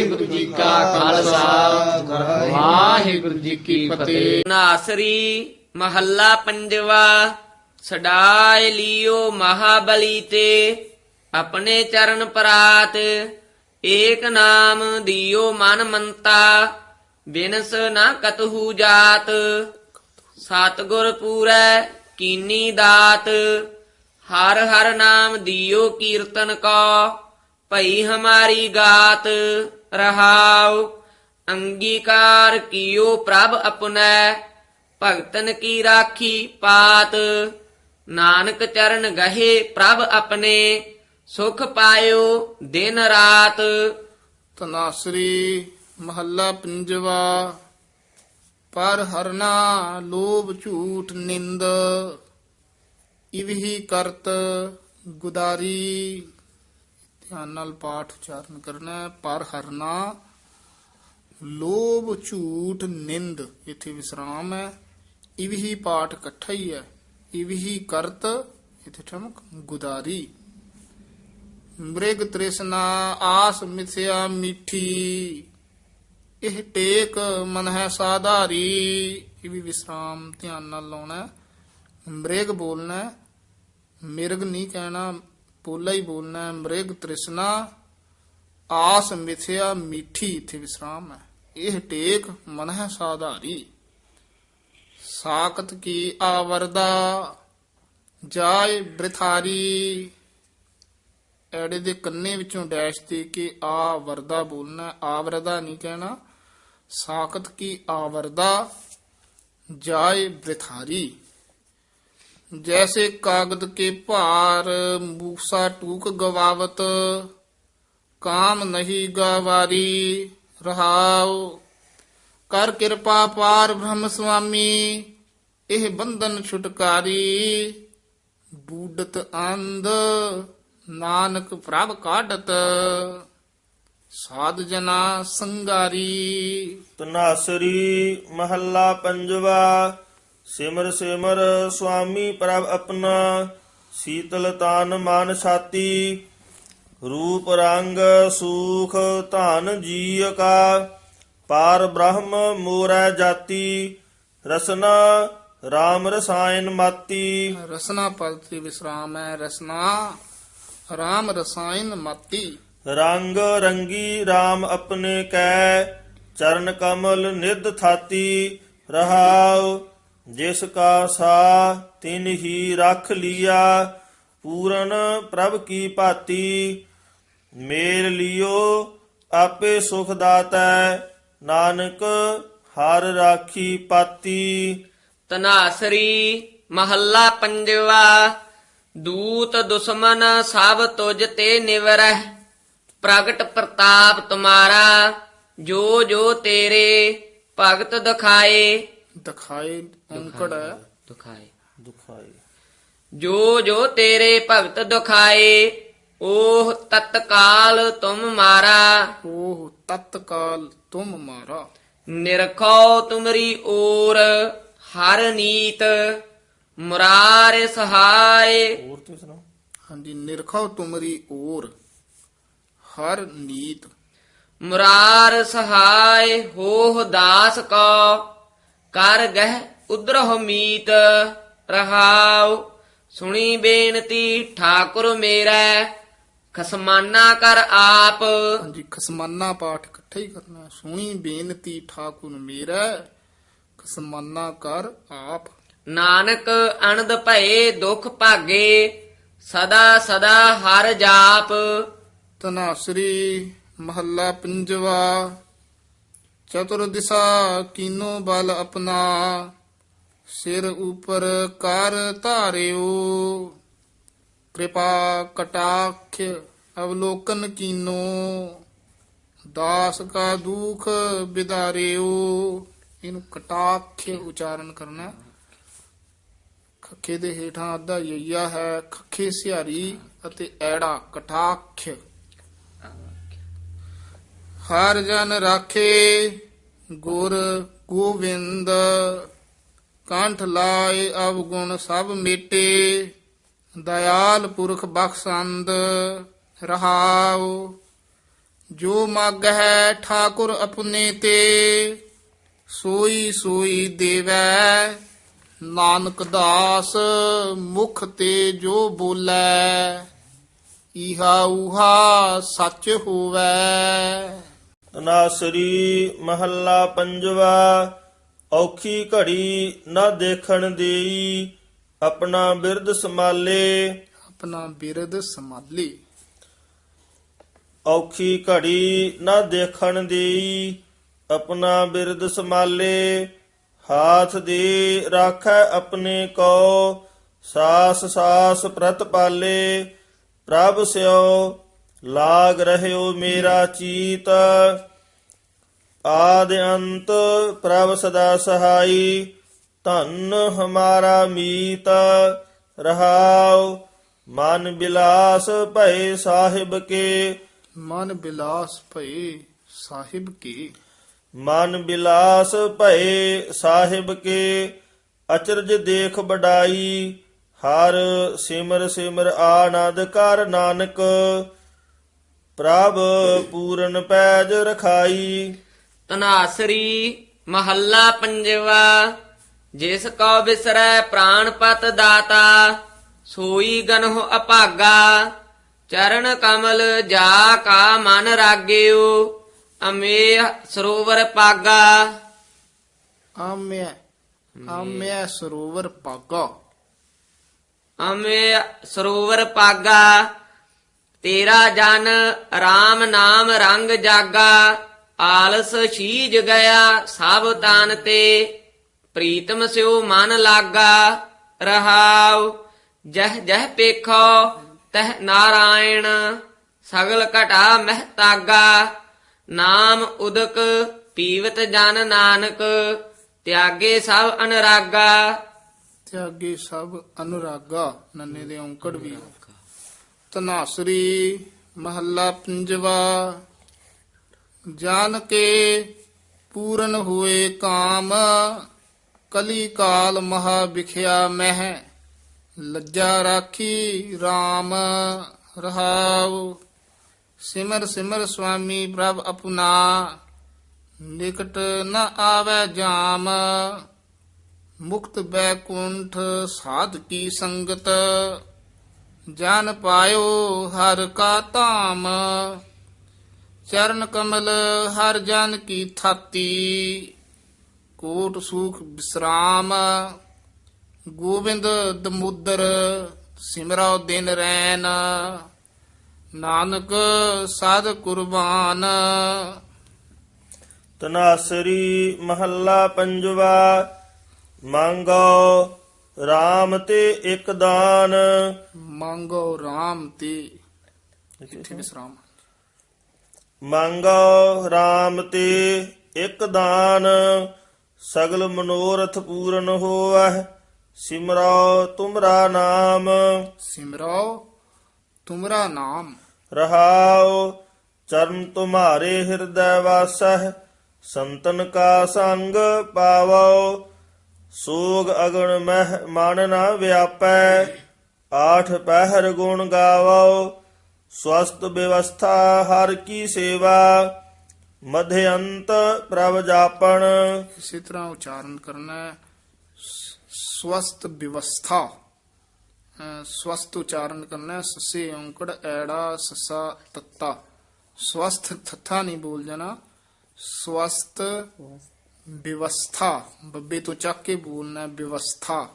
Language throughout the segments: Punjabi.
ਵਾਹਿਗੁਰੂ ਜੀ ਕਾ ਖਾਲਸਾ। ਵਾਹਿਗੁਰੂ ਜੀ ਕੀ ਫਤਿਹ। ਨਾਸਰੀ ਮਹੱਲਾ ਪੰਜਵਾ ਛਡਾਇ ਲਿਓ ਮਹਾਬਲੀ ਤੇ, ਆਪਣੇ ਚਰਨ ਪਰਾਤ, ਏਕ ਨਾਮ ਦਿਓ ਮਨ ਮੰਤਾ, ਬਿਨਸ ਨਾ ਕਤਹੂ ਜਾਤ, ਸਤਗੁਰ ਪੂਰੈ ਕੀਨੀ ਦਾਤ, ਹਰ ਹਰ ਨਾਮ ਦਿਓ ਕੀਰਤਨ ਕੋ ਭਈ ਹਮਾਰੀ ਗਾਤ। ਰਹਾਉ। ਅੰਗੀਕਾਰ ਕੀਓ ਪ੍ਰਭ ਆਪਣੈ, ਭਗਤਨ ਕੀ ਰਾਖੀ ਪਾਤ। ਨਾਨਕ ਚਰਨ ਗਹੇ ਪ੍ਰਭ ਆਪਣੇ, ਸੁਖ ਪਾਇਓ ਦਿਨ ਰਾਤ। ਤਨਾਸਰੀ ਮਹੱਲਾ ਪੰਜਵਾ, ਪਰ ਹਰਨਾ ਲੋਭ ਝੂਠ ਨਿੰਦ, ਇਵਹੀ ਕਰਤ ਗੁਦਾਰੀ। ਧਿਆਨ ਨਾਲ ਪਾਠ ਉਚਾਰਨ ਕਰਨਾ ਹੈ। ਪਰ ਹਰਨਾ ਲੋਭ ਝੂਠ ਨਿੰਦ ਇੱਥੇ ਵਿਸਰਾਮ ਹੈ। ਇਵਹੀ ਪਾਠ ਇਕੱਠਾ ਹੀ ਹੈ। ਇਵਹੀ ਕਰਤ ਇੱਥੇ ਠਮਕ ਗੁਦਾਰੀ। ਮ੍ਰਿਗ ਤ੍ਰਿਸ਼ਨਾ ਆਸ ਮਿਥਿਆ ਮਿੱਠੀ। ਇਹ ਟੇਕ ਮਨ ਹੈ ਸਾਧਾਰੀ। ਇਹ ਵੀ ਵਿਸਰਾਮ ਧਿਆਨ ਨਾਲ ਲਾਉਣਾ ਮ੍ਰਿਗ ਬੋਲਣਾ ਹੈ, ਮਿਰਗ ਨਹੀਂ ਕਹਿਣਾ ਬੋਲਾ ਹੀ ਬੋਲਣਾ ਮ੍ਰਿਗ ਤ੍ਰਿਸ਼ਨਾ, ਆਸ ਮਿਥਿਆ, ਮਿੱਠੀ, ਇੱਥੇ ਵਿਸਰਾਮ ਹੈ। ਇਹ ਟੇਕ ਮਨ ਹੈ ਸਾਧਾਰੀ। ਸਾਖਤ ਕੀ ਆਵਰਦਾ, ਜਾਏ ਬ੍ਰਿਥਾਰੀ। ਐੜੇ ਦੇ ਕੰਨੇ ਵਿੱਚੋਂ ਡੈਸ਼ ਦੇ ਕੇ ਆ ਵਰਦਾ ਬੋਲਣਾ ਆਵਰਦਾ ਨਹੀਂ ਕਹਿਣਾ। ਸਾਖਤ ਕੀ ਆਵਰਦਾ, ਜਾਏ ਬ੍ਰਿਥਾਰੀ। ਜੈਸੇ ਕਾਗਦ ਕੇ ਭਾਰ, ਮੂਸਾ ਟੂਕ ਗਵਾਵਤ, ਕਾਮ ਨਹੀਂ ਗਵਾਰੀ, ਰਹਾਉ। ਕਰ ਕਿਰਪਾ ਪਾਰ ਬ੍ਰਹਮ ਸੁਆਮੀ, ਇਹ ਬੰਧਨ ਛੁਟਕਾਰੀ। ਬੂਡਤ ਅੰਧ, ਨਾਨਕ ਪ੍ਰਭ ਕਾਢਤ, ਸਾਧ ਜਨਾ ਸੰਗਾਰੀ। ਤਨਾਸਰੀ ਮਹੱਲਾ ਪੰਜਵਾ ਸਿਮਰ ਸਿਮਰ ਸੁਆਮੀ ਪ੍ਰਭ ਆਪਣਾ ਸੀਤਲ ਤਾਨ ਮਨ ਛਾਤੀ ਰੂਪ ਰੰਗ ਸੂਖ ਧਨ ਜੀ ਕਾ ਪਾਰ ਬ੍ਰਹਮ ਮੋਰੈ ਜਾਤੀ ਰਸਨਾ RAM ਰਸਾਇਨ ਮਾਤੀ। ਰਸਨਾ ਪਦ ਤੇ ਵਿਸਰਾਮ ਹੈ ਰਸਨਾ ਰਾਮ ਰਸਾਇਨ ਮਤੀ। ਰੰਗ ਰੰਗੀ RAM ਆਪਣੇ ਕੈ ਚਰਨ ਕਮਲ ਨਿਧ ਥਾਤੀ ਰਹਾਉ ਜਿਸ ਕਾ ਸਾ ਤਿਨ ਹੀ ਰਖ ਲੀਆ, ਪੂਰਨ ਪ੍ਰਭ ਕੀ ਭਾਤੀ ਮੇਰ ਲਿਓ, ਆਪੇ ਸੁਖ ਦਾਤੈ, ਨਾਨਕ ਹਰ ਰਾਖੀ ਪਾਤੀ। ਤਨਾਸਰੀ ਮਹੱਲਾ ਪੰਜਵਾ, ਦੂਤ ਦੁਸ਼ਮਨ ਸਭ ਤੁਜ ਤੇ ਨਿਵਰਹਿ, ਪ੍ਰਗਟ ਪ੍ਰਤਾਪ ਤੁਮਾਰਾ, ਜੋ ਜੋ ਤੇਰੇ ਭਗਤ ਦਿਖਾਏ। ਦਿਖਾਏ ਔਂਕੜ ਦਿਖਾਏ। ਦੁਖਾਈ ਜੋ ਜੋ ਤੇਰੇ ਭਗਤ ਦਿਖਾਏ ਉਹ ਤਤਕਾਲ ਤੁਮ ਮਾਰਾ। ਉਹ ਤਤਕਾਲ ਤੁਮ ਮਾਰਾ। ਨਿਰਖੋ ਤੁਮਰੀ ਓਰ ਹਰ ਨੀਤ ਮੁਰਾਰ ਸਹਾਏ। ਹੋਰ ਤੁਸੀਂ ਸੁਣਾਓ? ਹਾਂਜੀ ਨਿਰਖਉ ਤੁਮਰੀ ਓਰ ਹਰ ਨੀਤ। ਮੁਰਾਰ ਸਹਾਇ ਹੋਹ ਦਾਸ ਕੋ। ਕਰ ਗਹਿ ਉਦਰਹੁ ਮੀਤ ਰਹਾਉ। ਸੁਣੀ ਬੇਨਤੀ ਠਾਕੁਰ ਮੇਰਾ ਖਸਮਾਨਾ ਕਰ ਆਪ। ਹਾਂਜੀ ਖਸਮਾਨਾ ਪਾਠ ਇਕੱਠਾ ਹੀ ਕਰਨਾ। ਸੁਣੀ ਬੇਨਤੀ ਠਾਕੁਰ ਮੇਰਾ ਖਸਮਾਨਾ ਕਰ ਆਪ। ਨਾਨਕ ਅਨੰਦ ਭਏ ਦੁਖ ਭਾਗੇ ਸਦਾ ਸਦਾ ਹਰ ਜਾਪ। ਤਨਾਸਰੀ ਮਹੱਲਾ ਪੰਜਵਾ। ਚਤੁਰ ਦਿਸ਼ਾ ਕੀਨੋ ਬਲ ਆਪਣਾ, ਸਿਰ ਉਪਰ ਕਰ ਧਾਰਿਓ। ਕਿਰਪਾ ਕਟਾਖ ਅਵਲੋਕਨ ਕੀਨੋ, ਦਾਸ ਕਾ ਦੁਖ ਬਿਦਾਰਿਓ। ਇਹਨੂੰ ਕਟਾਖ ਉਚਾਰਨ ਕਰਨਾ। ਹੈ। ਖੱਖੇ ਦੇ ਹੇਠਾਂ ਅੱਧਾ ਯਈਆ ਹੈ, ਖੱਖੇ ਸਿਹਾਰੀ ਅਤੇ ਐੜਾ ਕਟਾਖ। ਹਰ ਜਨ ਰਾਖੇ ਗੁਰ ਗੋਬਿੰਦ ਕੰਠ ਲਾਏ ਅਵਗੁਣ ਸਭ ਮੇਟੇ, ਦਇਆਲ ਪੁਰਖ ਬਖਸ਼ੰਦ ਰਹਾਉ। ਜੋ ਮਗ ਹੈ ਠਾਕੁਰ ਆਪਣੇ ਤੇ, ਸੋਈ ਸੋਈ ਦੇਵੈ। ਨਾਨਕ ਦਾਸ ਮੁਖ ਤੇ ਜੋ ਬੋਲੇ ਇਹਾ ਉਹਾ ਸੱਚ ਹੋਵੈ। ਤਨਾਸਰੀ ਮਹੱਲਾ ਪੰਜਵਾ ਔਖੀ ਘੜੀ ਨਾ ਦੇਖਣ ਦੇਈ ਆਪਣਾ ਬਿਰਦ ਸੰਭਾਲੇ। ਆਪਣਾ ਬਿਰਦ ਸੰਭਾਲੀ। ਔਖੀ ਘੜੀ ਨਾ ਦੇਖਣ ਦੇਈ ਆਪਣਾ ਬਿਰਦ ਸੰਭਾਲੇ। ਹਾਥ ਦੇ ਰਾਖੈ ਆਪਣੇ ਕੋ ਸਾਸ ਸਾਸ ਪ੍ਰਤਪਾਲੇ ਪ੍ਰਭ ਸਿਓ ਲਾਗ ਰਹਿਓ ਮੇਰਾ ਚੀਤ। ਆਦ ਅੰਤ ਪ੍ਰਭ ਸਦਾ ਸਹਾਈ ਧਨ ਹਮਾਰਾ ਮੀਤ। ਰਹਾਉ ਮਨ ਬਿਲਾਸ ਭਏ ਸਾਹਿਬ ਕੇ। ਮਨ ਬਿਲਾਸ ਭਏ ਸਾਹਿਬ ਕੀ। ਮਨ ਬਿਲਾਸ ਭਏ ਸਾਹਿਬ ਕੇ। ਅਚਰਜ ਦੇਖ ਬਡਾਈ ਹਰ ਸਿਮਰ ਸਿਮਰ ਆਨੰਦ ਕਰ ਨਾਨਕ। ਪ੍ਰਭ ਪੂਰਨ ਪੈਜ ਰਖਾਈ। ਤਨਾਸਰੀ ਮਹੱਲਾ ਪੰਜਵਾ ਜਿਸ ਕੋ ਬਿਸਰੈ ਪ੍ਰਾਨਪਤ ਦਾਤਾ ਸੋਈ ਗਨਹੁ ਅਭਾਗਾ ਚਰਨ ਕਮਲ ਜਾ ਕਾ ਮਨ ਰਾਗਿਓ ਅਮੇ ਸਰੋਵਰ ਪਾਗਾ। ਆਮਿਆ ਸਰੋਵਰ ਪਾਗਾ। ਅਮੇ ਸਰੋਵਰ ਪਾਗਾ। ਤੇਰਾ ਜਨ RAM ਨਾਮ ਰੰਗ ਜਾਗਾ, ਆਲਸ ਛੀਜ ਗਿਆ ਸਭ ਤਨ ਤੇ। ਪ੍ਰੀਤਮ ਸਿਉ ਮਨ ਲਾਗਾ, ਰਹਾਉ, ਜਹ ਜਹ ਪੇਖੋ, ਤਹ ਨਾਰਾਇਣ, ਸਗਲ ਘਟਾ ਮਹਤਾਗਾ ਨਾਮ ਉਦਕ ਪੀਵਤ ਜਨ ਨਾਨਕ, ਤਿਆਗੇ ਸਭ ਅਨਰਾਗਾ। ਤਿਆਗੇ ਸਭ ਅਨੁਰਾਗਾ, ਨੰਨੇ ਦੇ ਔਂਕੜ ਵੀ ਤਨਾਸਰੀ ਮਹੱਲਾ ਪੰਜਵਾ। ਜਾਣ ਕੇ ਪੂਰਨ ਹੋਏ ਕਾਮ ਕਲੀ ਕਾਲ ਮਹਾ ਵਿਖਿਆ ਮਹਿ, ਲੱਜਾ ਰਾਖੀ RAM ਰਹਾਉ। ਸਿਮਰ ਸਿਮਰ ਸੁਆਮੀ ਪ੍ਰਭ ਅਪਨਾ ਨਿਕਟ ਨ ਆਵੇ ਜਾਮ। ਮੁਕਤ ਬੈਕੁੰਠ ਸਾਧ ਕੀ ਸੰਗਤ ਜਨ ਪਾਇਓ ਹਰ ਕਾ ਧਾਮ। ਚਰਨ ਕਮਲ ਹਰ ਜਨ ਕੀ ਥਾਤੀ। ਕੋਟ ਸੁਖ ਵਿਸਰਾਮ ਗੋਬਿੰਦ ਦਮੁਦਰ ਸਿਮਰੋ ਦਿਨ ਰੈਨ। ਨਾਨਕ ਸਾਧ ਕੁਰਬਾਨ। ਤਨਾਸਰੀ ਮਹੱਲਾ ਪੰਜਵਾ। ਮੰਗੋ RAM ਤੇ ਇੱਕ ਦਾਨ। ਮੰਗੋ RAM ਤੇ ਇੱਥੇ ਵਿਸਰਾਮ ਮੰਗੋ RAM ਤੇ ਇੱਕ ਦਾਨ। ਸਗਲ ਮਨੋਰਥ ਪੂਰਨ ਹੋਵੈ ਸਿਮਰੋ ਤੁਮਰਾ ਨਾਮ। ਸਿਮਰੋ ਤੁਮਰਾ ਨਾਮ। ਰਹਾਉ ਚਰਨ ਤੁਮਾਰੇ ਹਿਰਦੈ ਵਾਸਹਿ ਸੰਤਨ ਕਾ ਸੰਗ ਪਾਵੋ। ਸੋਗ ਅਗਣ ਮਹਿ ਮਨ ਨਾ ਵਿਆਪੈ, ਆਠ ਪਹਿਰ ਗੁਣ ਗਾਵੋ, ਸਵਸਤ ਵਿਵਸਥਾ ਹਰ ਕੀ ਸੇਵਾ ਮਧਿਅੰਤ ਪ੍ਰਭ ਜਾਪਣ। ਇਸੇ ਤਰ੍ਹਾਂ ਉਚਾਰਨ ਕਰਨਾ ਹੈ ਸਵਸਤ ਵਿਵਸਥਾ। ਅਹ ਸਵਸਤ ਉਚਾਰਨ ਕਰਨਾ ਹੈ, ਸੱਸੇ ਔਂਕੜ, ਐੜਾ, ਸੱਸਾ, ਤੱਤਾ। ਸਵਸਥ ਥੱਥਾ ਨਹੀਂ ਬੋਲ ਜਾਣਾ, ਸਵਸਤ ਵਿਵਸਥਾ, ਬੱਬੇ ਤੋਂ ਚੱਕ ਕੇ ਬੋਲਣਾ ਵਿਵਸਥਾ।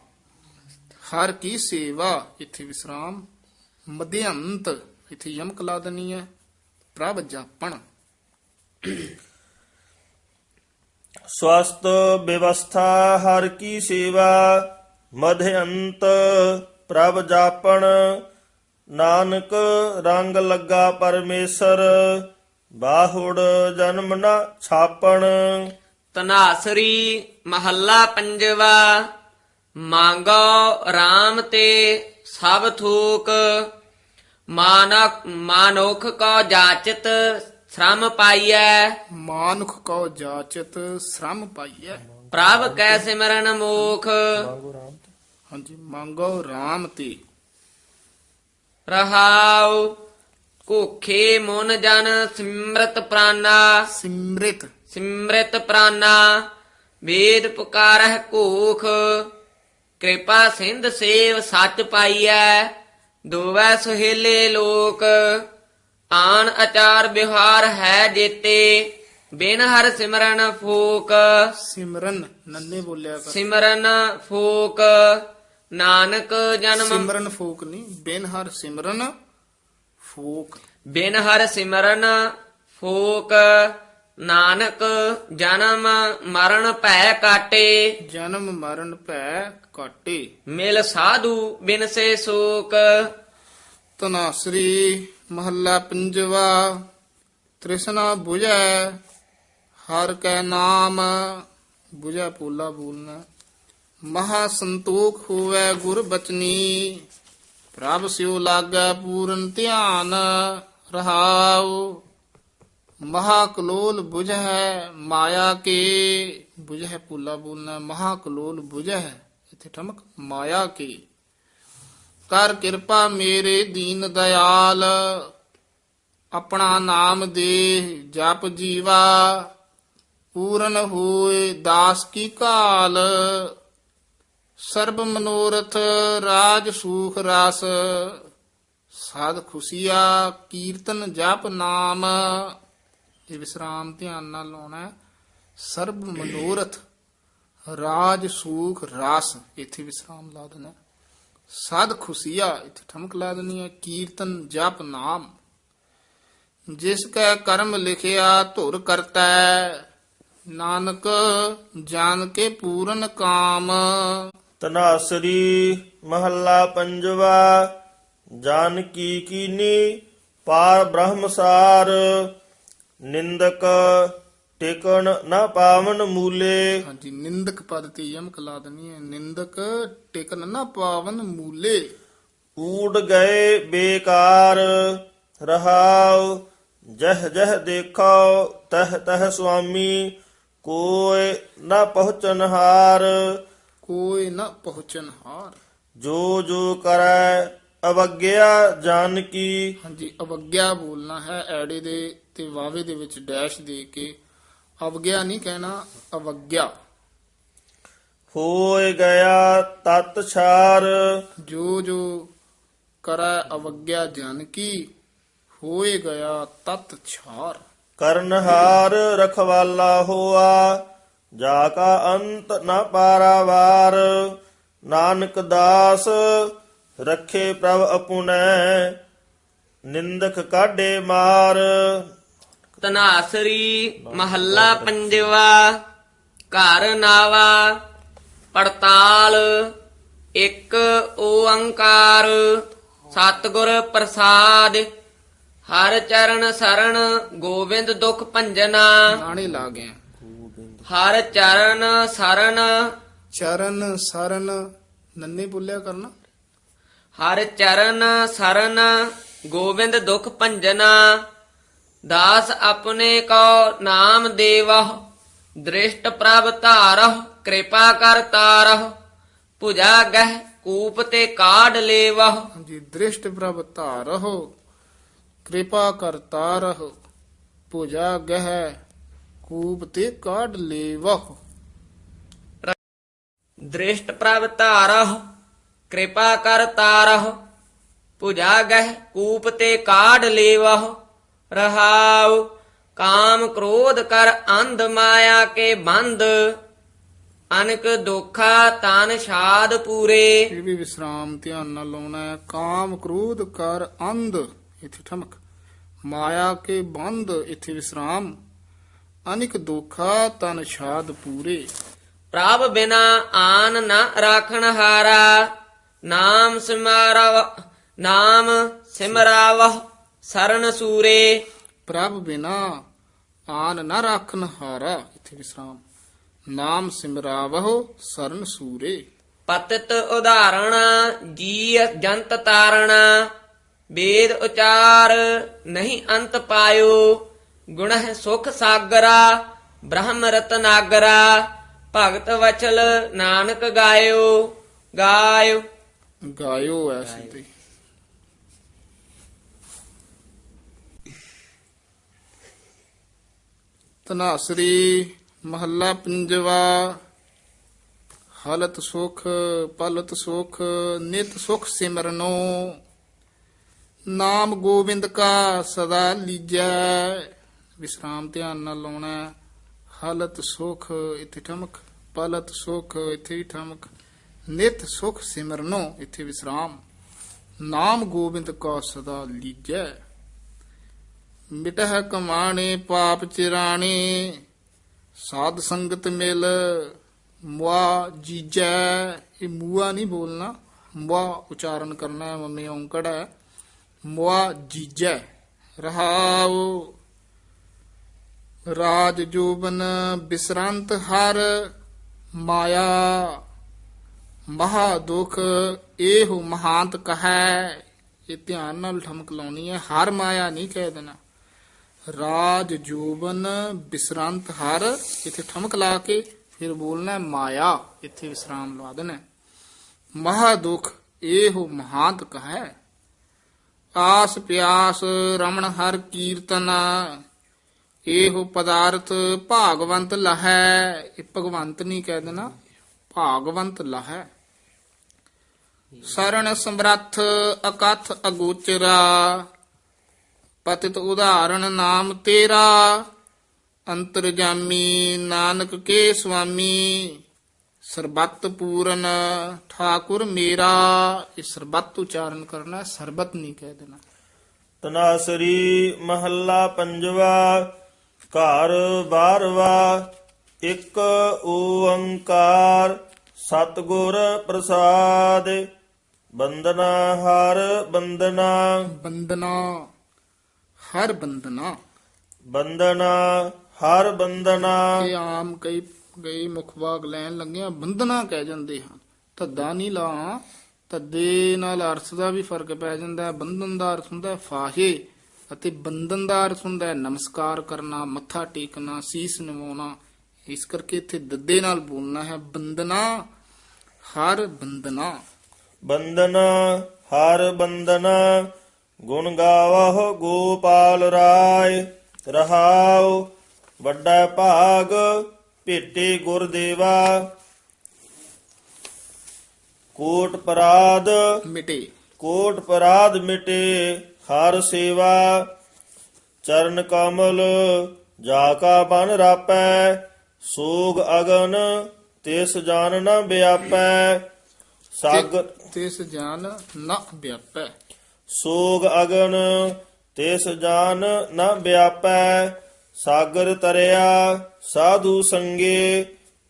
ਹਰ ਕੀ ਸੇਵਾ, ਇੱਥੇ ਵਿਸਰਾਮ। ਮਧਿਅੰਤ, ਇੱਥੇ ਯਮਕ ਲਾ ਦੇਣੀ ਹੈ। ਪ੍ਰਭ ਜਾਪਣ ਸਵਸਤ ਵਿਵਸਥਾ, ਹਰ ਕੀ ਸੇਵਾ। ਮਧਿਅੰਤ ਪ੍ਰਭ ਜਾਪਣ ਨਾਨਕ, ਰੰਗ ਲੱਗਾ ਪਰਮੇਸ਼ਰ। ਬਾਹੁੜ ਜਨਮ ਨਾ ਛਾਪਣ। ਤਨਾਸਰੀ ਮਹੱਲਾ ਪੰਜਵਾ ਮੰਗੋ RAM ਤੇ ਸਭ ਥੂਕ। ਮਾਨਕ ਮਾਨੁਖ ਕੋ ਜਾਚਿਤ ਸ਼ਰਮ ਪਾਈਐ। ਮਾਨੁਖ ਕਉ ਜਾਚਤ ਸ਼ਰਮ ਪਾਈਐ। ਪ੍ਰਭ ਕੈ ਸਿਮਰਨ ਮੋਖ। ਹਾਂਜੀ ਮੰਗੋ RAM ਤੇ। ਰਹਾਉ ਕੋਖੇ ਮਨ ਜਨ ਸਿਮਰਤ ਪ੍ਰਾਨਾ। ਸਿਮ੍ਰਿਤ ਸਿਮਰਤ ਪ੍ਰਾਨਾ ਵੇਦ ਪੁਕਾਰਹਿ ਕੋਖ। ਕਿਰਪਾ ਸਿੰਧ ਸੇਵ ਸੱਚ ਪਾਈਐ ਦੋਵੈ ਸੁਹੇਲੇ ਲੋਕ। ਆਨ ਆਚਾਰ ਵਿਹਾਰ ਹੈ ਜੇਤੇ ਬਿਨ ਹਰ ਸਿਮਰਨ ਫੂਕ। ਸਿਮਰਨ ਨੰਨੇ ਬੋਲਿਆ ਕਰ। ਸਿਮਰਨ ਫੂਕ ਨਾਨਕ ਜਨਮ। ਸਿਮਰਨ ਫੂਕ ਨਹੀਂ ਬਿਨ ਹਰ ਸਿਮਰਨ ਫੂਕ। ਬਿਨ ਹਰ ਸਿਮਰਨ ਫੂਕ। ਨਾਨਕ ਜਨਮ ਮਰਨ ਭੈ ਕਾਟੇ। ਜਨਮ ਮਰਨ ਭੈ ਕਾਟੇ। ਮਿਲ ਸਾਧੂ ਬਿਨ ਸੇ ਸੋਕ। ਤਨਾਸਰੀ ਮਹੱਲਾ ਪੰਜਵਾ ਤ੍ਰਿਸ਼ਨਾ 부ਜੈ ਹਰ ਕੈ ਨਾਮ 부ਜੈ ਪੂਲਾ ਬੋਲਣਾ। ਮਹਾ ਸੰਤੋਖ ਹੋਵੇ ਗੁਰ ਬਚਨੀ ਪ੍ਰਭ ਸਿਉ ਲਾਗੈ ਪੂਰਨ ਧਿਆਨ ਰਹਾਉ। ਮਹਾ ਕਲੋਲ ਹੈ ਮਾਇਆ ਕੇ। ਬੁਝੈ ਪੁੱਲਾ ਬੋਲਣਾ ਮਹਾ ਕਲੋਲ ਹੈ ਇੱਥੇ ਠਮਕ, ਮਾਇਆ ਕੇ। ਕਰ ਕਿਰਪਾ ਮੇਰੇ ਦੀਨ ਦਇਆਲ, ਆਪਣਾ ਨਾਮ ਦੇ ਜਪ ਜੀਵਾ। ਪੂਰਨ ਹੋਏ ਦਾਸ ਕੀ ਕਾਲ, ਸਰਬ ਮਨੋਰਥ ਰਾਜ ਸੁਖ ਰਸ। ਸਾਧ ਖੁਸ਼ੀਆ, ਕੀਰਤਨ ਜਪ ਨਾਮ। ਇਹ ਵਿਸਰਾਮ ਧਿਆਨ ਨਾਲ ਲਾਉਣਾ ਸਰਬ ਮਨੋਰਥ, ਰਾਜ ਸੂਖ, ਰਾਸ, ਇੱਥੇ ਵਿਸਰਾਮ ਲਾ ਦੇਣਾ ਹੈ। ਸਾਧ ਖੁਸ਼ੀਆ, ਇੱਥੇ ਠਮਕ ਲਾ ਦੇਣੀ ਹੈ। ਕੀਰਤਨ, ਜਪ, ਨਾਮ। ਜਿਸ ਕੈ ਕਰਮ ਲਿਖਿਆ, ਧੁਰ ਕਰਤਾ। ਨਾਨਕ, ਜਾਣ ਕੇ ਪੂਰਨ ਕਾਮ। ਤਨਾਸਰੀ, ਮਹੱਲਾ ਪੰਜਵਾ। ਜਾਨਕੀ ਕੀਨੀ, ਪਾਰ ਬ੍ਰਹਮਸਾਰ। ਨਿੰਦਕ ਟਿਕਣ ਨਾ ਪਾਵਨ ਮੂਲੇ। ਹਾਂਜੀ ਨਿੰਦਕ ਪਦ ਤੇ ਯਮਕ ਲਾ ਹੈ। ਨਿੰਦਕ ਟਿਕਨ ਨਾ ਪਾਵਨ ਮੂਲੇ। ਊੜ ਗਏ ਬੇਕਾਰ ਰਹਾਉ ਜਹ ਜਹ ਦੇਖੋ ਤਹ ਤਹ ਸੁਆਮੀ ਕੋਇ ਨਾ ਪਹੁੰਚਨ ਹਾਰ। ਕੋਈ ਨਾ ਪਹੁੰਚਨ ਹਾਰ। ਜੋ ਜੋ ਕਰੈ ਅਵਗਿਆ ਜਾਨਕੀ ਹਾਂਜੀ ਅਵਗਿਆ ਬੋਲਣਾ ਹੈ ਐੜੇ ਦੇ ਤੇ ਵਾਵੇ ਦੇ ਵਿੱਚ ਡੈਸ਼ ਦੇ ਕੇ ਅਵਗਿਆ ਨਹੀਂ ਕਹਿਣਾ ਅਵਗਿਆ। ਹੋਇ ਗਿਆ ਤਤ ਛਾਰ। ਜੋ ਜੋ ਕਰੈ ਅਵਗਿਆ ਜਨ ਕੀ ਹੋਏ ਗਿਆ ਤਤ ਛਾਰ। ਕਰਨਹਾਰ ਰਖਵਾਲਾ ਹੋਆ ਜਾ ਕਾ ਅੰਤ ਨ ਪਾਰਾਵਾਰ। ਨਾਨਕ ਦਾਸ ਰੱਖੇ ਪ੍ਰਭ ਅਪੁਨੈ ਨਿੰਦਕ ਕਾਢੇ ਮਾਰ। ਤਨਾਸਰੀ ਮਹੱਲਾ ਪੰਜਵਾ ਘਰ ਨਾਵਾ ਪੜਤਾਲ ਇੱਕ ਓੰਕਾਰ ਸਤਿਗੁਰ ਪ੍ਰਸਾਦ ਹਰ ਚਰਨ ਸਰਣ ਗੋਬਿੰਦ ਦੁਖ ਭੰਜਨਾ ਨਾਣੇ ਲਾ ਗਏ। ਹਰ ਚਰਨ ਸਰਣ ਚਰਨ ਸਰਨ ਨੰਨੇ ਬੋਲਿਆ ਕਰਨਾ। ਹਰ ਚਰਨ ਸਰਨ ਗੋਬਿੰਦ ਦੁਖ ਭੰਜਨਾ ਦਾਸ ਆਪਣੇ ਕੋ ਨਾਮ ਦੇਵਹ ਦ੍ਰਿਸ਼ਟ ਪ੍ਰਭ ਧਾਰਹ ਕਿਰਪਾ ਕਰ ਤਾਰਹ ਪੁਜਾ ਗਹਿ ਕੂਪ ਤੇ ਕਾਢ ਲੇਵਹ। ਹਾਂਜੀ ਦ੍ਰਿਸ਼ਟ ਪ੍ਰਭ ਧਾਰਹੁ ਕਿਰਪਾ ਕਰਤਾ ਰਹੋ ਪੂਜਾ ਗਹਿ ਕੂਪ ਤੇ ਕਾਢ ਲੇਵਹੁ। ਦ੍ਰਿਸ਼ਟ ਪ੍ਰਭ ਧਾਰਹ ਕਿਰਪਾ ਕਰ ਤਾਰਹ ਪੁਜਾ ਗਹਿ ਕੂਪ ਤੇ ਕਾਢ ਲੇਵਹ। ਰਹਾਉ ਕਾਮ ਕ੍ਰੋਧ ਕਰ ਅੰਧ ਮਾਇਆ ਕੇ ਬੰਦ। ਅਨਕ ਦੋਖਾ ਤਨ ਛਾਦ ਪੂਰੇ। ਇਹ ਵੀ ਵਿਸਰਾਮ ਧਿਆਨ ਨਾਲ ਲਾਉਣਾ ਹੈ। ਕਾਮ ਕ੍ਰੋਧ ਕਰ ਅੰਧ ਇੱਥੇ ਠਮਕ। ਮਾਇਆ ਕੇ ਬੰਦ ਇੱਥੇ ਵਿਸਰਾਮ। ਅਨਿਕ ਦੋਖਾ ਤਨ ਛਾਦ ਪੂਰੇ। ਪ੍ਰਭ ਬਿਨਾ ਆਨ ਨ ਰਾਖਣ ਹਾਰਾ। ਨਾਮ ਸਿਮਰਾਵ ਨਾਮ ਸਿਮਰਾਵਹ। ਸਰਨ ਸੂਰੇ। ਪ੍ਰਭ ਬਿਨਾ ਆਨ ਨ ਰਾਖਨ ਹਾਰਾ। ਇੱਥੇ ਵਿਸਰਾਮ। ਨਾਮ ਸਿਮਰਾਵਹੁ ਸਰਨ ਸੂਰੇ। ਪਤਿਤ ਉਦਾਹਰਣ ਜੀ ਜੰਤ ਤਾਰਣ। ਵੇਦ ਉਚਾਰ ਨਹੀਂ ਅੰਤ ਪਾਇਓ। ਗੁਣਹ ਸੁਖ ਸਾਗਰਾ ਬ੍ਰਹਮ ਰਤਨਾਗਰਾ ਭਗਤ ਵਚਲ ਨਾਨਕ ਗਾਇਓ। ਗਾਇਓ। ਗਾਇਓ ਐਸੀ ਤੇ। ਤਨਾਸਰੀ ਮਹੱਲਾ ਪੰਜਵਾ। ਹਲਤ ਸੁਖ, ਪਲਤ ਸੁਖ, ਨਿਤ ਸੁਖ ਸਿਮਰਨੋ। ਨਾਮ ਗੋਬਿੰਦ ਕਾ ਸਦਾ ਲੀਜੈ। ਵਿਸਰਾਮ ਧਿਆਨ ਨਾਲ ਲਾਉਣਾ ਹੈ। ਹਲਤ ਸੁਖ, ਇੱਥੇ ਠਮਕ। ਪਲਤ ਸੁਖ, ਇੱਥੇ ਵੀ ਠਮਕ। ਨਿਤ ਸੁਖ ਸਿਮਰਨੋ, ਇੱਥੇ ਵਿਸਰਾਮ। ਨਾਮ ਗੋਬਿੰਦ ਕਾ ਸਦਾ ਲੀਜੈ। ਮਿਟਹਿ ਕਮਾਣੇ ਪਾਪ ਚਿਰਾਣੇ, ਸਾਧ ਸੰਗਤ ਮਿਲ, ਮੁਆ ਜੀਜੈ। ਇਹ ਮੂਆ ਨਹੀਂ ਬੋਲਣਾ, ਮੁਆ ਉਚਾਰਨ ਕਰਨਾ ਹੈ, ਮੰਮੀ ਔਂਕੜ ਹੈ। ਮੁਆ ਜੀਜੈ, ਰਹਾਉ। ਰਾਜ ਜੋਬਨ ਬਿਸਰੰਤ ਹਰ, ਮਾਇਆ। ਮਹਾ ਦੁਖ, ਇਹੋ ਮਹਾਂਤ ਕਹੈ। ਇਹ ਧਿਆਨ ਨਾਲ ਠਮਕ ਲਾਉਣੀ ਹੈ, ਹਰ ਮਾਇਆ ਨਹੀਂ ਕਹਿ ਦੇਣਾ। ਰਾਜ ਜੋਬਨ ਬਿਸਰੰਤ ਹਰ, ਇੱਥੇ ਠਮਕ ਲਾ ਕੇ ਫਿਰ ਬੋਲਣਾ ਮਾਇਆ, ਇੱਥੇ ਵਿਸਰਾਮ ਲਵਾ ਦੇਣਾ ਹੈ। ਮਹਾ ਦੁਖ, ਇਹੋ ਮਹਾਂਤ ਕਹੈ। ਆਸ ਪਿਆਸ, ਰਮਣ ਹਰ ਕੀਰਤਨ, ਇਹੋ ਪਦਾਰਥ ਭਾਗਵੰਤ ਲਹੈ। ਇਹ ਭਗਵੰਤ ਨਹੀਂ ਕਹਿ ਦੇਣਾ, ਭਾਗਵੰਤ ਲਹੈ। ਸਰਣ ਸਮਰੱਥ ਅਕਥ ਅਗੋਚਰਾ ਪਤਿਤ ਉਦਾਹਰਣ ਨਾਮ ਤੇਰਾ ਅੰਤਰਜਾਮੀ ਨਾਨਕ ਕੇ ਸੁਆਮੀ ਸਰਬੱਤ ਪੂਰਨ ਠਾਕੁਰ ਮੇਰਾ। ਇਹ ਸਰਬੱਤ ਉਚਾਰਨ ਕਰਨਾ ਸਰਬਤ ਨਹੀਂ ਕਹਿ ਦੇਣਾ। ਤਨਾਸਰੀ ਮਹੱਲਾ ਪੰਜਵਾ ਘਰ ਬਾਰਵਾ ਇੱਕ ਓੰਕਾਰ ਸਤਿਗੁਰ ਪ੍ਰਸਾਦ ਬੰਦਨਾ ਹਰ ਬੰਦਨਾ ਬੰਦਨਾ ਹਰ ਬੰਦਨਾ ਬੰਦਨਾ ਹਰ ਬੰਦਨਾ ਇਹ ਆਮ ਕਈ ਕਈ ਮੁਖ ਭਾਗ ਲੈਣ ਲੱਗਿਆ ਬੰਦਨਾ ਕਹਿ ਜਾਂਦੇ ਹਨ। ਧੱਦਾ ਨਹੀਂ ਲਾ ਧੱਦੇ ਨਾਲ ਅਰਥ ਦਾ ਵੀ ਫ਼ਰਕ ਪੈ ਜਾਂਦਾ ਹੈ। ਬੰਧਨ ਦਾ ਅਰਥ ਹੁੰਦਾ ਹੈ ਫਾਹੇ ਅਤੇ ਬੰਧਨ ਦਾ ਅਰਥ ਹੁੰਦਾ ਹੈ ਨਮਸਕਾਰ ਕਰਨਾ ਮੱਥਾ ਟੇਕਣਾ ਸੀਸ ਨਿਵਾਉਣਾ। ਇਸ ਕਰਕੇ ਇੱਥੇ ਦੱਦੇ ਨਾਲ ਬੋਲਣਾ ਹੈ ਬੰਦਨਾ ਹਰ ਬੰਦਨਾ ਬੰਦਨਾ ਹਰ ਬੰਦਨਾ ਗੁਣ ਗਾਵਹੁ ਗੋਪਾਲ ਰਾਏ ਰਹਾਉ ਵੱਡਾ ਭਾਗ ਭੇਟੇ ਗੁਰਦੇਵਾ। ਕੋਟ ਪਰਾਦ ਮਿਟੇ। ਕੋਟ ਪਰਾਧ ਮਿਟੇ ਹਰ ਸੇਵਾ। ਚਰਨ ਕਮਲ ਜਾ ਕਾ ਬਨ ਰਾਪੈ ਸੋਗ ਅਗਨ ਤਿਸ ਜਾਨ ਨ ਵਿਆਪੈ ਸਾਗਰ ਤਿਸ ਜਾਨ ਨਾ ਵਿਆਪੈ ਸੋਗ ਅਗਨ ਤਿਸ ਜਾਨ ਨ ਵਿਆਪੈ ਸਾਗਰ ਤਰਿਆ ਸਾਧੂ ਸੰਗੇ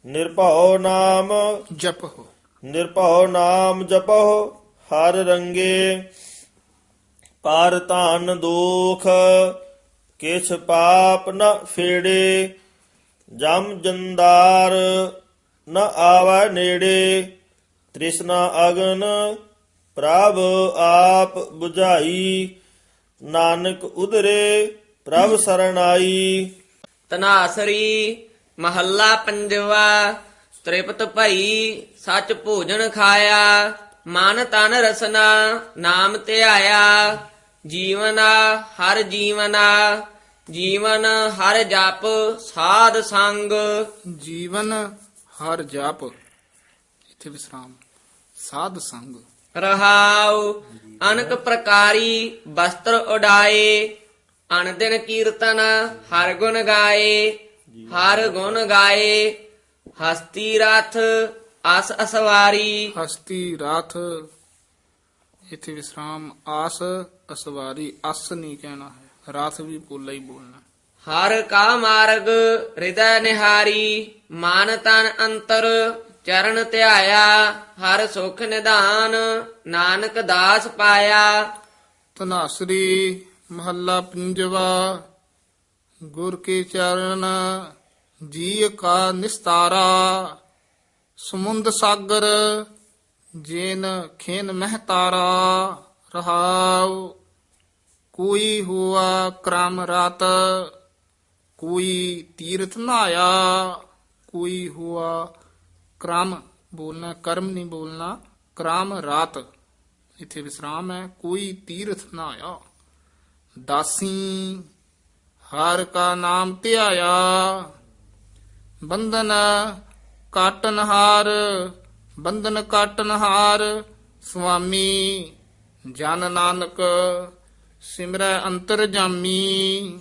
ਨਿਰਭਉ ਨਾਮ ਜਪੋ ਨਿਰਭਉ ਨਾਮ ਜਪਹੁ ਹਰ ਰੰਗੇ ਪਰ ਧਨ ਦੋਖ ਕਿਛ ਪਾਪ ਨ ਫੇੜੇ ਜਮ ਜੰਦਾਰ ਨ ਆਵੈ ਨੇੜੇ ਤ੍ਰਿਸ਼ਨਾ ਅਗਨ ਪ੍ਰਭ ਆਪ 부ਝਾਈ ਨਾਨਕ ਉਦਰੇ ਪ੍ਰਭ ਸਰਣਾਈ ਤਨਾਸਰੀ ਮਹੱਲਾ ਪੰਜਵਾ ਤ੍ਰਿਪਤ ਭਈ ਸੱਚ ਭੋਜਨ ਖਾਇਆ ਮਨ ਤਨ ਰਸਨਾ ਨਾਮ ਧਿਆਇਆ। ਜੀਵਨਾ ਹਰ ਜੀਵਨਾ ਜੀਵਨ ਹਰ ਜਪ ਸਾਧ ਸੰਗ। ਜੀਵਨ ਹਰ ਜਪ ਇੱਥੇ ਵਿਸਰਾਮ। ਸਾਧ ਸੰਗ। ਰਹਾਉ ਅਨਕ ਪ੍ਰਕਾਰੀ ਵਸਤਰ ਉਡਾਏ ਅਨਦਿਨ ਕੀਰਤਨ ਹਰ ਗੁਣ ਗਾਏ ਹਰ ਗੁਣ ਗਾਏ ਹਸਤੀ ਰਥ ਅਸ ਅਸਵਾਰੀ। ਹਸਤੀ ਰਾਥ ਇੱਥੇ ਵਿਸਰਾਮ ਆਸ ਅਸਵਾਰੀ ਅਸ ਨਹੀਂ ਕਹਿਣਾ ਹੈ ਰਾਥ ਵੀ ਪੋਲਾ ਹੀ ਬੋਲਣਾ। ਹਰ ਕਾ ਮਾਰਗ ਹਿਰਦੈ ਨਿਹਾਰੀ ਮਨ ਤਨ ਅੰਤਰ ਚਰਨ ਧਿਆਇਆ, ਹਰ ਸੁਖ ਨਿਧਾਨ, ਨਾਨਕ ਦਾਸ ਪਾਇਆ। ਤਨਾਸਰੀ ਮਹੱਲਾ ਪੰਜਵਾ, ਗੁਰ ਕੇ ਚਰਨ ਜੀ ਕਾ ਨਿਸਤਾਰਾ। ਸਮੁੰਦ ਸਾਗਰ, ਜੇਨ ਖੇਨ ਮਹਤਾਰਾ ਰਹਾਉ, ਕੋਈ ਹੁਆ ਕ੍ਰਮ ਰਾਤ, ਕੋਈ ਤੀਰਥ ਨਾਇਆ ਕੋਈ ਹੋਆ ਕ੍ਰਮ ਬੋਲਣਾ, ਕਰਮ ਨਹੀਂ ਬੋਲਣਾ, ਕ੍ਰਮ ਰਾਤ। ਇੱਥੇ ਵਿਸਰਾਮ ਹੈ, ਕੋਈ ਤੀਰਥ ਨਾ ਨਾਇਆ ਦਾਸੀ, ਹਰ ਕਾ ਨਾਮ ਧਿਆਇਆ। ਬੰਧਨ ਕਾਟਨ ਹਾਰ, ਬੰਧਨ ਕਾਟਨ ਹਾਰ। ਸੁਆਮੀ, ਜਨ ਨਾਨਕ, ਸਿਮਰੈ ਅੰਤਰ ਜਾਮੀ।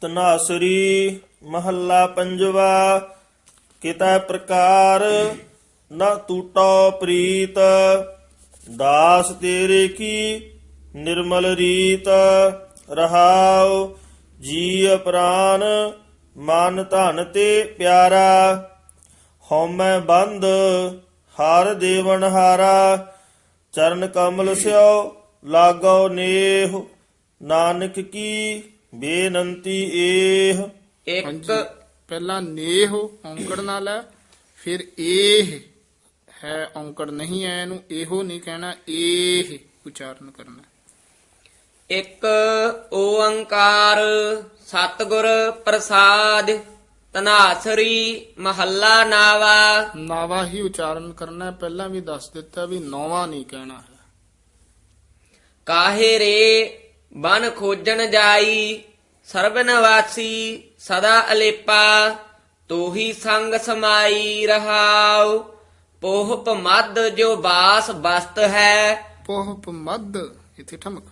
ਤਨਾਸਰੀ ਮਹੱਲਾ ਪੰਜਵਾ ਕਿਤੈ ਪ੍ਰਕਾਰ ਨਾ ਟੂਟੋ ਪ੍ਰੀਤ? ਦਾਸ ਤੇਰੇ ਕੀ ਨਿਰਮਲ ਰੀਤ? ਰਹਾਉ ਜੀ ਪ੍ਰਾਨ, ਮਨ ਧਨ ਤੇ ਪਿਆਰਾ। ਹਉਮੈ ਬੰਦ, ਹਰ ਦੇਵਨ ਹਾਰਾ। ਚਰਨ ਕਮਲ ਸਿਓ ਲਾਗੋ ਨੇਹ। ਨਾਨਕ ਕੀ ਬੇਨੰਤੀ ਏਹ? ਇੱਕ ਪਹਿਲਾਂ ਨੇਹ ਔਂਕੜ ਨਾਲ ਹੈ ਫਿਰ ਏਹ ਹੈ ਔਂਕੜ ਨਹੀਂ ਹੈ ਇਹਨੂੰ ਇਹੋ ਨਹੀਂ ਕਹਿਣਾ ਏਹ ਉਚਾਰਨ ਕਰਨਾ ਇੱਕ ਓੰਕਾਰ ਸਤਿਗੁਰ ਪ੍ਰਸਾਦ ਤਨਾਸਰੀ ਮਹੱਲਾ ਨਾਵਾ ਨਾਵਾ ਹੀ ਉਚਾਰਨ ਕਰਨਾ। ਪਹਿਲਾਂ ਵੀ ਦੱਸ ਦਿੱਤਾ ਵੀ ਨੌਵਾਂ ਨਹੀਂ ਕਹਿਣਾ ਹੈ ਕਾਹੇ ਰੇ ਬਨ ਖੋਜਣ ਜਾਈ ਸਰਬ ਨਿਵਾਸੀ ਸਦਾ ਅਲੇਪਾ ਤੋਹੀ ਸੰਗ ਸਮਾਈ ਰਹਾਉ। ਪੋਹਪ ਮਦ ਜੋ ਬਾਸ ਬਸਤ ਹੈ। ਪੋਹਪ ਮਦ ਇਥੇ ਠਮਕ।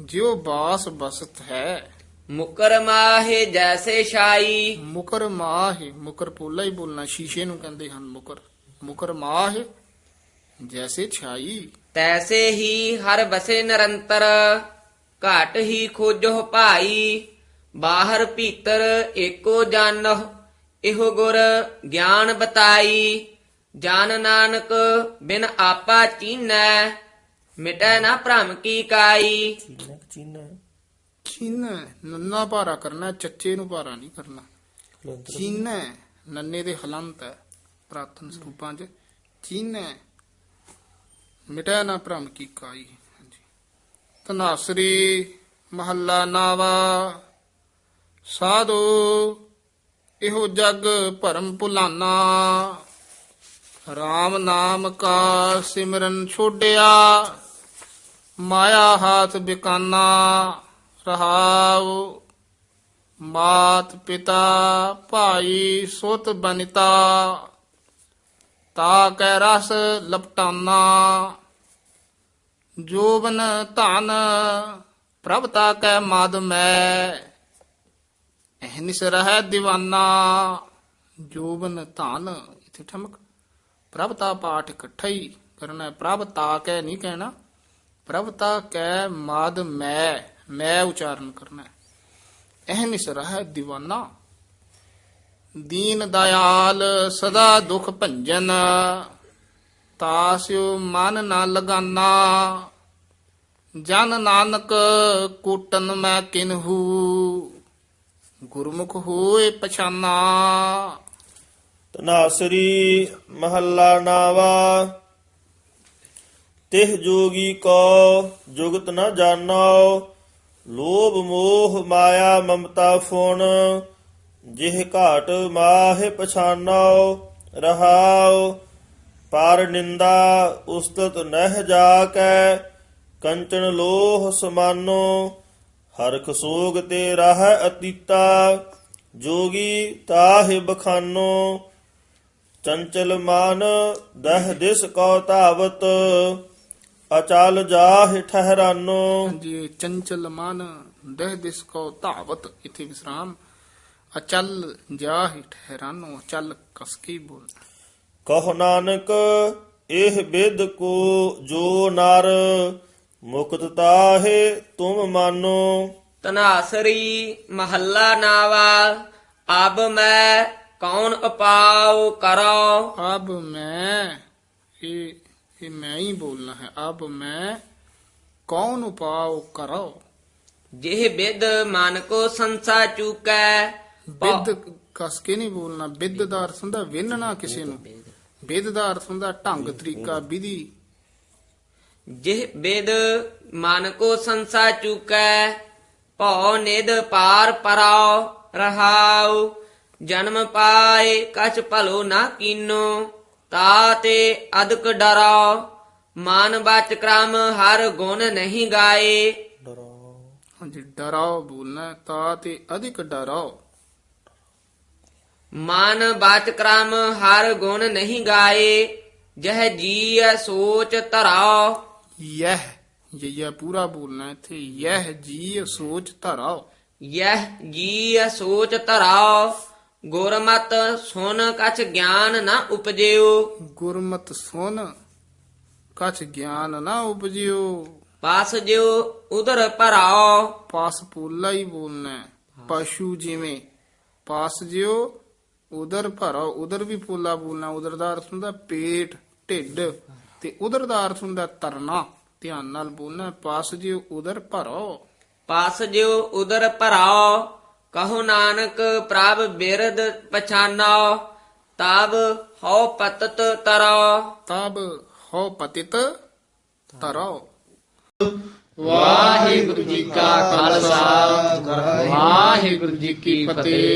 ਜਿਉ ਬਾਸ ਬਸਤ ਹੈ। ਮੁਕਰ ਮਾਹੇ ਜੈਸੇ ਸ਼ਾਈ ਮੁਕਰ ਮਾਹ ਮੁਕਰ ਪੋਲਾ ਹੀ ਬੋਲਣਾ ਸ਼ੀਸ਼ੇ ਨੂੰ ਕਹਿੰਦੇ ਹਨ ਮੁਕਰ। ਮੁਕਰ ਮਾਹ ਜੈਸੇ ਛਾਈ। ਤੈਸੇ ਹੀ ਹਰ ਬਸੇ ਨਿਰੰਤਰ। ਘਾਟ ਹੀ ਖੋਜੋ ਭਾਈ ਬਾਹਰ ਭੀਤਰ ਏਕੋ ਜਾਣਹੁ ਇਹੋ ਗੁਰ ਗਿਆਨ ਬਤਾਈ। ਜਾਨ ਨਾਨਕ ਬਿਨ ਆਪਾ ਚੀਨੈ ਮਿਟੈ ਨਾ ਭ੍ਰਮ ਕੀ ਕਾਈ। ਚੀਨ। ਨੰਨਾ ਭਾਰਾ ਕਰਨਾ ਚੱਚੇ ਨੂੰ ਭਾਰਾ ਨਹੀਂ ਕਰਨਾ। ਚੀਨ ਨੰਨੇ ਦੇ ਹਲੰਤ ਹੈ ਪ੍ਰਾਰਥਨ ਸਰੂਪਾਂ 'ਚ। ਚੀਨ ਮਿਟਿਆ ਨਾ ਭ੍ਰਮ ਕੀ ਕਾਈ। ਹਾਂਜੀ ਤਨਾਸਰੀ ਮਹੱਲਾ ਨਾਵਾ। ਸਾਧੂ, ਇਹੋ ਜਗ ਭਰਮ ਭੁਲਾਨਾ। RAM ਨਾਮ ਕਾ ਸਿਮਰਨ ਛੋਡਿਆ। ਮਾਇਆ ਹਾਥ ਬਿਕਾਨਾ ਰਹਾਉ। ਮਾਤ ਪਿਤਾ ਭਾਈ ਸੁਤ ਬਨਿਤਾ। ਤਾ ਕੈ ਰਸ ਲਪਟਾਨਾ। ਜੋਬਨ ਧਨ, ਪ੍ਰਭਤਾ ਕੈ ਮਦ ਮੈਂ। ਅਹਨਿਸ ਰਹਿ دیਵਾਨਾ ਜੋਬਨ ਧਨ। ਇਥੇ ਠਮਕ। ਪ੍ਰਭਤਾ ਪਾਠ ਇਕੱਠਾ ਹੀ ਕਰਨਾ ਪ੍ਰਭਤਾ ਕੈ ਨਹੀਂ ਕਹਿਣਾ, ਪ੍ਰਭਤਾ ਕੈ ਮਦ ਮੈ। ਮੈ ਉਚਾਰਨ ਕਰਨਾ ਅਹਨਿਸ ਰਹਿ دیਵਾਨਾ ਦੀਨ ਦਇਆਲ ਸਦਾ ਦੁਖ ਭੰਜਨ, ਤਾਸਿਓ ਮਨ ਨਾ ਲਗਾਨਾ। ਜਨ ਨਾਨਕ ਕੂਟਨ ਮੈਂ ਕਿਨਹੂ ਗੁਰਮੁਖ ਹੋਏ ਪਛਾਨਾ। ਤਨਾਸਰੀ ਮਹੱਲਾ ਨਾਵਾ। ਤਿਹ ਜੋਗੀ ਕੋ ਜੁਗਤ ਨ ਜਾਣੋ ਲੋਭ ਮੋਹ ਮਾਇਆ ਮਮਤਾ ਫੁਣ ਜਿਹ ਘਾਟ ਮਾਹ ਪਛਾਨੋ ਰਹਾਉ ਪਰ ਨਿੰਦਾ ਉਸਤਤ ਨਹਿ ਜਾ ਕੈ ਕੰਚਨ ਲੋਹ ਸਮਾਨੋ ਹਰਖ ਸੋਗ ਤੇ ਰਾਹ ਅਤੀਤਾ ਜੋਗੀ ਤਾਹਿ ਬਖਾਨੋ। ਚੰਚਲ ਮਨ ਦਹ ਦਿਸ ਕੋ ਧਾਵਤ ਅਚਲ ਜਾਹਿ ਠਹਿਰਾਨੋ। ਹਾਂਜੀ ਚੰਚਲ ਮਨ ਦਹ ਦਿਸ ਕੋ ਧਾਵਤ ਇਥੇ ਵਿਸਰਾਮ। ਅਚਲ ਜਾਹਿ ਠਹਿਰਾਨੋ ਅਚਲ ਕਸਕੀ ਬੋਲ। ਕਹੁ ਨਾਨਕ ਇਹ ਬਿਦ ਕੋ ਜੋ ਨਰ ਮੁਕਤ ਤਾਹੇ ਤੁਮ ਮਾਨੋ। ਤਨਾਸਰੀ ਮਹੱਲਾ ਨਾਵਾ ਅਬ ਮੈਂ ਕੌਣ ਉਪਾਉ ਕਰੋ? ਅਬ ਮੈਂ ਇਹ ਇਹ ਮੈਂ ਹੀ ਬੋਲਣਾ ਹੈ। ਅਬ ਮੈਂ ਕੌਣ ਉਪਾਉ ਕਰੋ? ਜਿਹ ਬਿਦ ਮਨ ਕੋ ਸੰਸਾ ਚੁਕੈ ਬਿੱਦ ਕਸ ਕੇ ਨਹੀਂ ਬੋਲਣਾ। ਬਿੱਦ ਦਾ ਅਰਥ ਹੁੰਦਾ ਵਿੰਨਣਾ ਕਿਸੇ ਨੂੰ। ਬਿੱਦ ਦਾ ਅਰਥ ਹੁੰਦਾ ਢੰਗ ਤਰੀਕਾ ਵਿਧੀ ਜਿਹ ਬਿਦ ਮਨ ਕੋ ਸੰਸਾ ਚੁਕੈ ਭਉ ਨਿਦ ਪਾਰ ਪਰਾਉ ਰਹਾਉ। ਜਨਮ ਪਾਏ ਕਛ ਭਲੋ ਨਾ ਕੀਨੋ ਤਾ ਤੇ ਅਦਕ ਡਰਾਉ। ਮਨ ਬਚ ਕ੍ਰਮ ਹਰ ਗੁਣ ਨਹੀਂ ਗਾਏ। ਹਾਂਜੀ ਡਰਾਓ ਬੋਲਣਾ ਹੈ, ਤਾ ਤੇ ਅਧਿਕ ਡਰਾਓ ਮਨ ਬਾਚ ਕਰਮ ਹਰ ਗੁਣ ਨਹੀਂ ਗਾਏ ਜਹ ਜੀ ਸੋਚ ਧਰਾਓ ਯਹ ਇਹ ਪੂਰਾ ਬੋਲਣਾ ਇੱਥੇ ਯਹ ਜੀ ਸੋਚ ਧਰਾਓ। ਯਹ ਜੀ ਸੋਚ ਧਰਾਓ ਗੁਰਮਤ ਸੁਨ ਕਛ ਗਿਆਨ ਨਾ ਉਪਜਿਓ। ਗੁਰਮਤ ਸੁਨ ਕਛ ਗਿਆਨ ਨਾ ਉਪਜਿਓ। ਪਾਸ ਜਿਉ ਉਦਰ ਭਰਾਓ। ਪਾਸ ਪੋਲਾ ਹੀ ਬੋਲਣਾ ਹੈ। ਪਸ਼ੂ। ਜਿਵੇਂ ਪਾਸ ਜਿਓ ਉਦਰ ਭਰੋ ਉਦਰ ਵੀ ਪੋਲਾ ਬੋਲਣਾ ਉਦਰ ਦਾ ਅਰਥ ਹੁੰਦਾ ਪੇਟ ਢਿੱਡ। ਤੇ ਉਦਰ ਦਾ ਅਰਥ ਹੁੰਦਾ ਤਰਨਾ। ਧਿਆਨ ਨਾਲ ਬੋਲਣਾ। ਪਾਸ ਜਿਓ ਉਦਰ ਭਰੋ। ਪਾਸ ਜਿਉ ਉਦਰ ਭਰਾਓ ਕਹੋ ਨਾਨਕ ਪ੍ਰਭ ਬਿਰਦ ਪਛਾਨਾਓ ਤਬ ਹਉ ਪਤਤ ਤਰੋ। ਤਬ ਹੋ ਪਤਿਤ ਤਰੋ। ਵਾਹਿਗੁਰੂ ਜੀ ਕਾ ਖਾਲਸਾ ਵਾਹਿਗੁਰੂ ਜੀ ਕੀ ਫਤਿਹ।